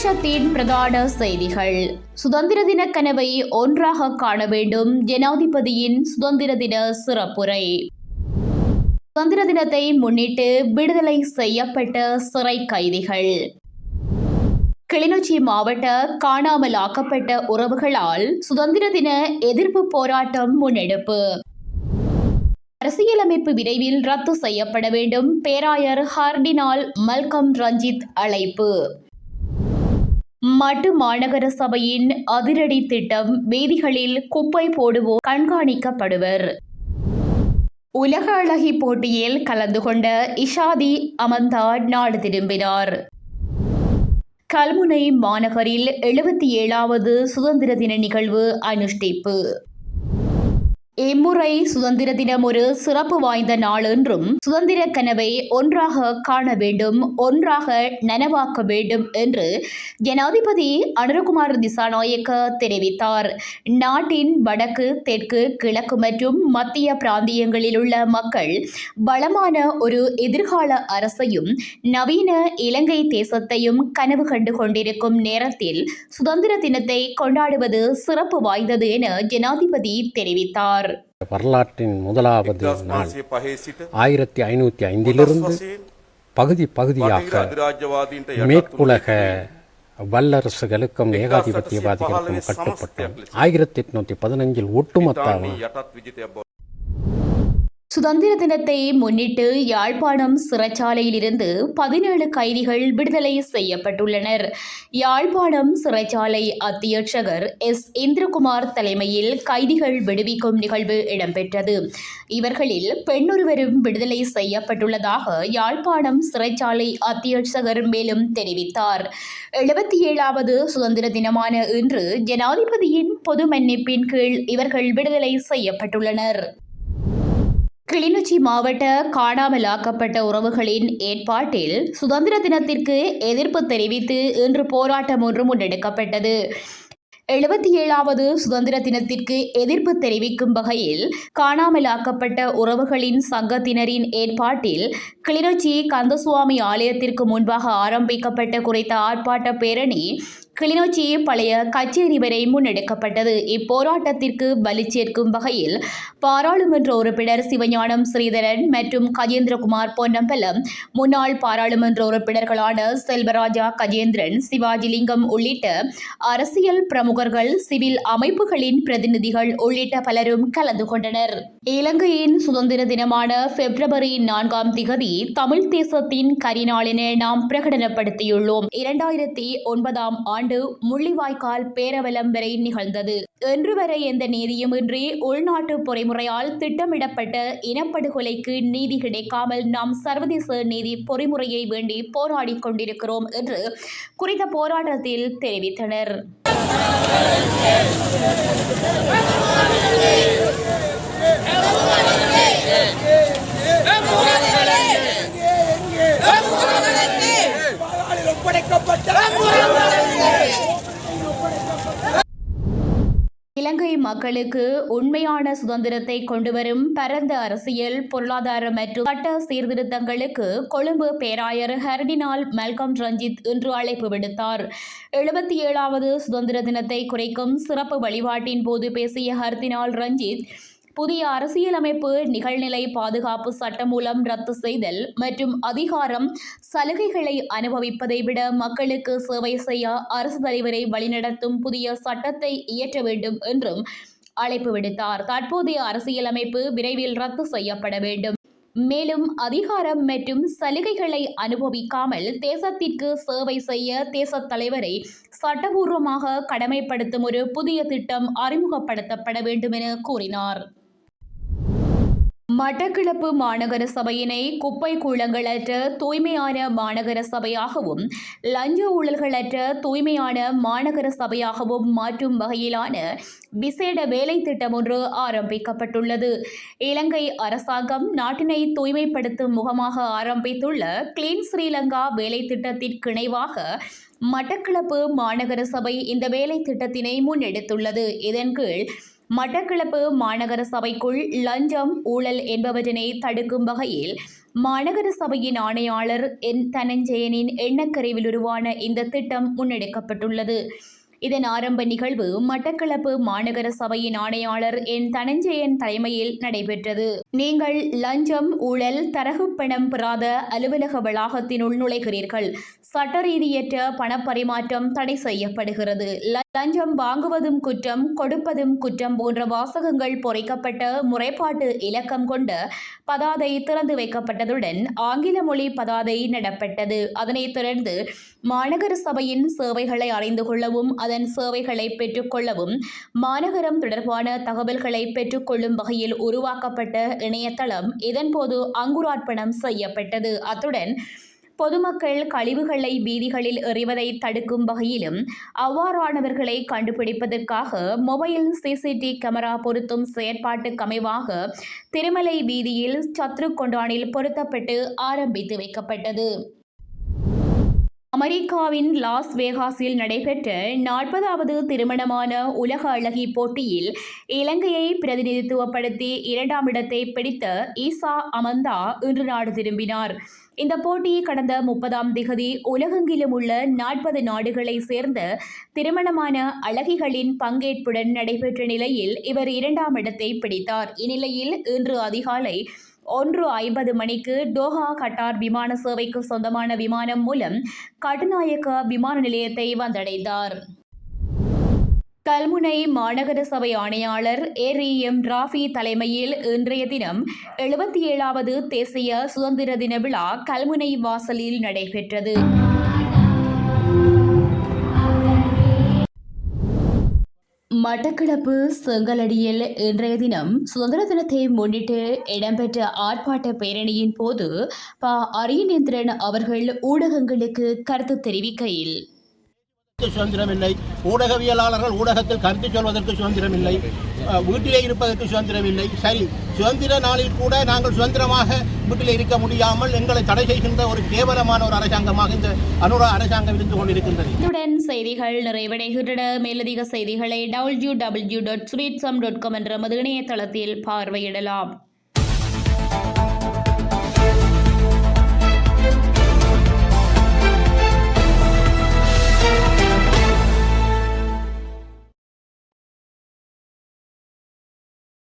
தேசத்தின் பிரதான செய்திகள். சுதந்திர தின கனவை ஒன்றாக காண வேண்டும். ஜனாதிபதியின் சுதந்திர தின சிறப்புரை. சுதந்திர தினத்தை முன்னிட்டு விடுதலை செய்யப்பட்ட சிறை கைதிகள். கிளிநொச்சி மாவட்ட காணாமல் ஆக்கப்பட்ட உறவுகளால் சுதந்திர தின எதிர்ப்பு போராட்டம் முன்னெடுப்பு. அரசியலமைப்பு விரைவில் ரத்து செய்யப்பட வேண்டும். பேராயர் ஹார்டினால் மல்கம் ரஞ்சித் அழைப்பு. மட்டு மாநகர சபையின் அதிரடி திட்டம் வீதிகளில் குப்பை போடுவோர் கண்காணிக்கப்படுவர். உலக அழகி போட்டியில் கலந்து கொண்ட இஷாதி அமந்தா நாடு திரும்பினார். கல்முனை மாநகரில் எழுபத்தி ஏழாவது சுதந்திர தின நிகழ்வு அனுஷ்டிப்பு. இம்முறை சுதந்திர தினம் ஒரு சிறப்பு வாய்ந்த நாள் என்றும் சுதந்திர கனவை ஒன்றாக காண வேண்டும் ஒன்றாக நனவாக்க வேண்டும் என்று ஜனாதிபதி அனுரகுமார் திசாநாயக்க தெரிவித்தார். நாட்டின் வடக்கு தெற்கு கிழக்கு மற்றும் மத்திய பிராந்தியங்களில் உள்ள மக்கள் பலமான ஒரு எதிர்கால அரசையும் நவீன இலங்கை தேசத்தையும் கனவு கண்டு கொண்டிருக்கும் நேரத்தில் சுதந்திர தினத்தை கொண்டாடுவது சிறப்பு வாய்ந்தது என ஜனாதிபதி தெரிவித்தார். கூறினார் வரலாற்றின் முதலாவது நாள் ஆயிரத்தி ஐநூத்தி ஐந்திலிருந்து பகுதி பகுதியாக மேற்குலக வல்லரசுகளுக்கும் ஏகாதிபத்தியவாதிகளுக்கும் கட்டுப்பட்டு ஆயிரத்தி எட்நூத்தி பதினஞ்சில் ஒட்டுமொத்த சுதந்திர தினத்தை முன்னிட்டு யாழ்ப்பாணம் சிறைச்சாலையிலிருந்து பதினேழு கைதிகள் விடுதலை செய்யப்பட்டுள்ளனர். யாழ்ப்பாணம் சிறைச்சாலை அத்தியட்சகர் எஸ். இந்திரகுமார் தலைமையில் கைதிகள் விடுவிக்கும் நிகழ்வு இடம்பெற்றது. இவர்களில் பெண்ணொருவரும் விடுதலை செய்யப்பட்டுள்ளதாக யாழ்ப்பாணம் சிறைச்சாலை அத்தியட்சகர் மேலும் தெரிவித்தார். எழுபத்தி ஏழாவது சுதந்திர தினமான இன்று ஜனாதிபதியின் பொது மன்னிப்பின் கீழ் இவர்கள் விடுதலை செய்யப்பட்டுள்ளனர். கிளிநொச்சி மாவட்ட காணாமலாக்கப்பட்ட உறவுகளின் ஏற்பாட்டில் சுதந்திர தினத்திற்கு எதிர்ப்பு தெரிவித்து இன்று போராட்டம் ஒன்று முன்னெடுக்கப்பட்டது. எழுபத்தி ஏழாவது சுதந்திர தினத்திற்கு எதிர்ப்பு தெரிவிக்கும் வகையில் காணாமலாக்கப்பட்ட உறவுகளின் சங்கத்தினரின் ஏற்பாட்டில் கிளிநொச்சி கந்தசுவாமி ஆலயத்திற்கு முன்பாக ஆரம்பிக்கப்பட்ட குறித்த ஆர்ப்பாட்ட பேரணி கிளிநொச்சி பழைய கச்சேரி வரை முன்னெடுக்கப்பட்டது. இப்போராட்டத்திற்கு வலு சேர்க்கும் வகையில் பாராளுமன்ற உறுப்பினர் சிவஞானம் ஸ்ரீதரன் மற்றும் கஜேந்திரகுமார் பொன்னம்பலம் முன்னாள் பாராளுமன்ற உறுப்பினர்களான செல்வராஜா கஜேந்திரன் சிவாஜிலிங்கம் உள்ளிட்ட அரசியல் பிரமுகர்கள் சிவில் அமைப்புகளின் பிரதிநிதிகள் உள்ளிட்ட பலரும் கலந்து கொண்டனர். இலங்கையின் சுதந்திர தினமான பிப்ரவரி நான்காம் திகதி தமிழ் தேசத்தின் கரிநாள் என நாம் பிரகடனப்படுத்தியுள்ளோம். இரண்டாயிரத்தி ஒன்பதாம் ஆண்டு முள்ளிவாய்க்கால் பேரவலம் வரை நிகழ்ந்தது. இன்று வரை எந்த நீதியுமின்றி உள்நாட்டு பொறிமுறையால் திட்டமிடப்பட்ட இனப்படுகொலைக்கு நீதி கிடைக்காமல் நாம் சர்வதேச நீதி பொறிமுறையை வேண்டி போராடிக் கொண்டிருக்கிறோம் என்று குறித்த போராட்டத்தில் தெரிவித்தனர். இலங்கை மக்களுக்கு உண்மையான சுதந்திரத்தை கொண்டுவரும் பரந்த அரசியல் பொருளாதார மற்றும் சட்ட சீர்திருத்தங்களுக்கு கொழும்பு பேராயர் ஹர்டினால் மல்கம் ரஞ்சித் இன்று அழைப்பு விடுத்தார். எழுபத்தி ஏழாவது சுதந்திர தினத்தை குறைக்கும் சிறப்பு வழிபாட்டின் போது பேசிய ஹர்தினால் ரஞ்சித் புதிய அரசியலமைப்பு நிகழ்நிலை பாதுகாப்பு சட்டம் மூலம் ரத்து செய்தல் மற்றும் அதிகாரம் சலுகைகளை அனுபவிப்பதை விட மக்களுக்கு சேவை செய்ய அரசு தலைவரை வழிநடத்தும் புதிய சட்டத்தை இயற்ற வேண்டும் என்றும் அழைப்பு விடுத்தார். தற்போதைய அரசியலமைப்பு விரைவில் ரத்து செய்யப்பட வேண்டும். மேலும் அதிகாரம் மற்றும் சலுகைகளை அனுபவிக்காமல் தேசத்திற்கு சேவை செய்ய தேசத் தலைவரை சட்டபூர்வமாக கடமைப்படுத்தும் ஒரு புதிய திட்டம் அறிமுகப்படுத்தப்பட வேண்டும் என கூறினார். மட்டக்களப்பு மாநகர சபையினை குப்பை கூளங்களற்ற தூய்மையான மாநகர சபையாகவும் லஞ்ச ஊழல்களற்ற தூய்மையான மாநகர சபையாகவும் மாற்றும் வகையிலான விசேட வேலை திட்டம் ஒன்று ஆரம்பிக்கப்பட்டுள்ளது. இலங்கை அரசாங்கம் நாட்டினை தூய்மைப்படுத்தும் முகமாக ஆரம்பித்துள்ள கிளீன் ஸ்ரீலங்கா வேலை திட்டத்திற்கு இணைவாக மட்டக்களப்பு மாநகர சபை இந்த வேலை திட்டத்தினை முன்னெடுத்துள்ளது. இதன் கீழ் மட்டக்களப்பு மாநகர சபைக்குள் லஞ்சம் ஊழல் என்பவற்றினை தடுக்கும் வகையில் மாநகர சபையின் ஆணையாளர் என் தனஞ்சயனின் எண்ணக்கரைவில் உருவான இந்த திட்டம் முன்னெடுக்கப்பட்டுள்ளது. இதன் ஆரம்ப நிகழ்வு மட்டக்களப்பு மாநகர சபையின் ஆணையாளர் என் தனஞ்சயன் தலைமையில் நடைபெற்றது. நீங்கள் லஞ்சம் ஊழல் தரகு பணம் பெறாத அலுவலக வளாகத்தினுள் நுழைகிறீர்கள். சட்ட ரீதியற்ற பணப்பரிமாற்றம் தடை செய்யப்படுகிறது. ல- லஞ்சம் வாங்குவதும் குற்றம் கொடுப்பதும் குற்றம் போன்ற வாசகங்கள் பொறிக்கப்பட்ட முறைப்பாட்டு இலக்கம் கொண்ட பதாதை திறந்து வைக்கப்பட்டதுடன் ஆங்கில மொழி பதாதை நடப்பட்டது. அதனைத் தொடர்ந்து மாநகர சபையின் சேவைகளை அறிந்து கொள்ளவும் அதன் சேவைகளை பெற்றுக்கொள்ளவும் மாநகரம் தொடர்பான தகவல்களை பெற்றுக்கொள்ளும் வகையில் உருவாக்கப்பட்ட இணையதளம் இதன்போது அங்குரார்ப்பணம் செய்யப்பட்டது. அத்துடன் பொதுமக்கள் கழிவுகளை வீதிகளில் எறிவதை தடுக்கும் வகையிலும் அவ்வாறானவர்களை கண்டுபிடிப்பதற்காக மொபைல் சிசிடி கேமரா பொருத்தும் செயற்பாட்டுக்கு அமைவாக திருமலை வீதியில் சத்ரு கொண்டானில் பொருத்தப்பட்டு ஆரம்பித்து வைக்கப்பட்டது. அமெரிக்காவின் லாஸ் வேகாஸில் நடைபெற்ற நாற்பதாவது திருமணமான உலக அழகி போட்டியில் இலங்கையை பிரதிநிதித்துவப்படுத்தி இரண்டாம் இடத்தை பிடித்த ஈசா அமந்தா இன்று நாடு திரும்பினார். இந்த போட்டி கடந்த முப்பதாம் திகதி உலகெங்கிலும் உள்ள நாற்பது நாடுகளை சேர்ந்த திருமணமான அழகிகளின் பங்கேற்புடன் நடைபெற்ற நிலையில் இவர் இரண்டாம் இடத்தை பிடித்தார். இந்நிலையில் இன்று அதிகாலை ஒன்று ஐம்பது மணிக்கு டோஹா கட்டார் விமான சேவைக்கு சொந்தமான விமானம் மூலம் கட்டுநாயக்கா விமான நிலையத்தை வந்தடைந்தார். கல்முனை மாநகர சபை ஆணையாளர் ஏரி எம் ராஃபி தலைமையில் இன்றைய தினம் எழுபத்தி ஏழாவது தேசிய சுதந்திர தின விழா கல்முனை வாசலில் நடைபெற்றது. மட்டக்களப்பு செங்கலடியில் இன்றைய தினம் சுதந்திர தினத்தை முன்னிட்டு இடம்பெற்ற ஆர்ப்பாட்ட பேரணியின் போது ப. அரியநேந்திரன் அவர்கள் ஊடகங்களுக்கு கருத்து தெரிவிக்கையில். சுதந்திரம் இல்லை. ஊடகவியலாளர்கள் ஊடகத்தில் கருத்து சொல்வதற்கு சுதந்திரம் இல்லை. வீட்டிலே இருப்பதற்கு சுதந்திரம் இல்லை. சரி சுதந்திர நாளில் கூட நாங்கள் சுதந்திரமாக வீட்டிலே இருக்க முடியாமல் எங்களை தடை செய்கின்ற ஒரு கேவலமான ஒரு அரசாங்கமாக இந்த அனுரா அரசாங்கம் இருந்து கொண்டிருக்கின்றது. இத்துடன் செய்திகள் நிறைவடைகின்றன. மேலதிக செய்திகளை W W dot dot com என்ற மது இணையதளத்தில் பார்வையிடலாம்.